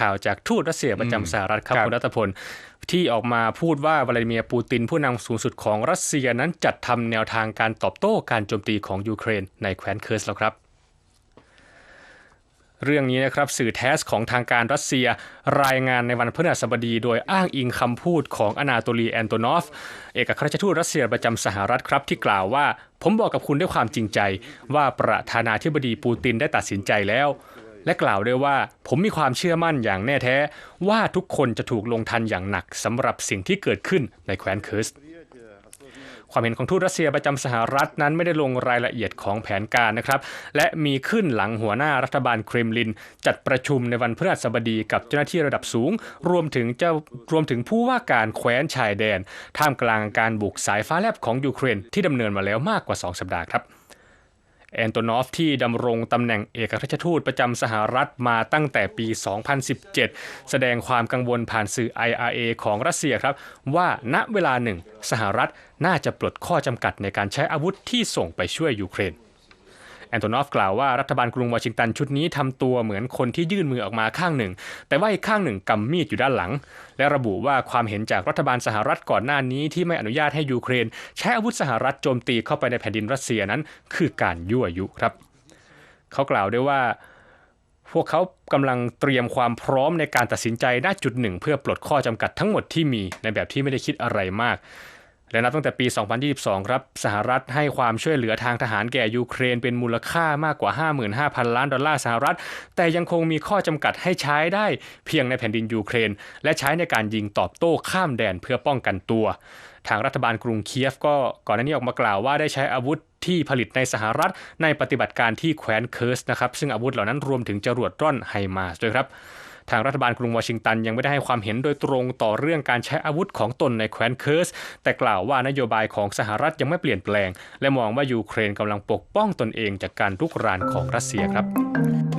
ข่าวจากทูตรัสเซียประจำสหรัฐครับครับคุณรัตพลที่ออกมาพูดว่าวลาดิเมียร์ปูตินผู้นำสูงสุดของรัสเซียนั้นจัดทำแนวทางการตอบโต้การโจมตีของยูเครนในแคว้นเคิร์สแล้วครับเรื่องนี้นะครับสื่อแทสของทางการรัสเซียรายงานในวันพฤหัสบดี โดยอ้างอิงคำพูดของอนาโตลีแอนโตนอฟ เอกอัครราชทูตรัสเซียประจำสหรัฐครับที่กล่าวว่า ผมบอกกับคุณด้วยความจริงใจ ว่าประธานาธิบดีปูตินได้ตัดสินใจแล้ว และกล่าวด้วยว่าผมมีความเชื่อมั่นอย่างแน่แท้ว่าทุกคนจะถูกลงทันอย่างหนักสำหรับสิ่งที่เกิดขึ้นในแคว้นเคิร์สความเห็นของทูตรัสเซียประจำสหรัฐนั้นไม่ได้ลงรายละเอียดของแผนการนะครับ และมีขึ้นหลังหัวหน้ารัฐบาลเครมลิน จัดประชุมในวันพฤหัสบดีกับเจ้าหน้าที่ระดับสูง รวมถึงเจ้ารวมถึงผู้ว่าการแคว้นชายแดน ท่ามกลางการบุกสายฟ้าแลบของยูเครนที่ดำเนินมาแล้วมากกว่า 2 สัปดาห์ครับ แอนโตนอฟที่ดำรงตำแหน่งเอกอัครราชทูตประจำสหรัฐมาตั้งแต่ปี 2017 แสดงความกังวลผ่านสื่อ IRA ของรัสเซียครับ ว่าณเวลาหนึ่ง สหรัฐน่าจะปลดข้อจำกัดในการใช้อาวุธที่ส่งไปช่วยยูเครน แอนโทนอฟกล่าวว่ารัฐบาลกรุงวอชิงตันชุดนี้ทำตัวเหมือนคนที่ยื่นมือออกมาข้างหนึ่ง แต่ว่าอีกข้างหนึ่งกำมีดอยู่ด้านหลัง และระบุว่าความเห็นจากรัฐบาลสหรัฐก่อนหน้านี้ที่ไม่อนุญาตให้ยูเครน ใช้อาวุธสหรัฐโจมตีเข้าไปในแผ่นดินรัสเซียนั้น คือการยั่วยุครับ เขากล่าวด้วยว่าพวกเขากำลังเตรียมความพร้อมในการตัดสินใจณจุดหนึ่ง เพื่อปลดข้อจำกัดทั้งหมดที่มีในแบบที่ไม่ได้คิดอะไรมาก และนับตั้งแต่ปี 2022 ครับ สหรัฐให้ความช่วยเหลือทางทหารแก่ยูเครนเป็นมูลค่ามากกว่า 55,000 ล้านดอลลาร์สหรัฐ แต่ยังคงมีข้อจำกัดให้ใช้ได้เพียงในแผ่นดินยูเครน และใช้ในการยิงตอบโต้ข้ามแดนเพื่อป้องกันตัว ทางรัฐบาลกรุงเคียฟก็ก่อนหน้านี้ออกมากล่าวว่าได้ใช้อาวุธที่ผลิตในสหรัฐในปฏิบัติการที่แคว้นเคิร์สนะครับซึ่งอาวุธเหล่านั้นรวมถึงจรวดร่อนไฮมาสด้วยครับ ทางรัฐบาลกรุงวอชิงตันยังไม่ได้ให้ความเห็นโดยตรงต่อเรื่องการใช้อาวุธของตนในแคว้นเคิร์ส แต่กล่าวว่านโยบายของสหรัฐยังไม่เปลี่ยนแปลง และมองว่ายูเครนกำลังปกป้องตนเองจากการลุกรานของรัสเซียครับ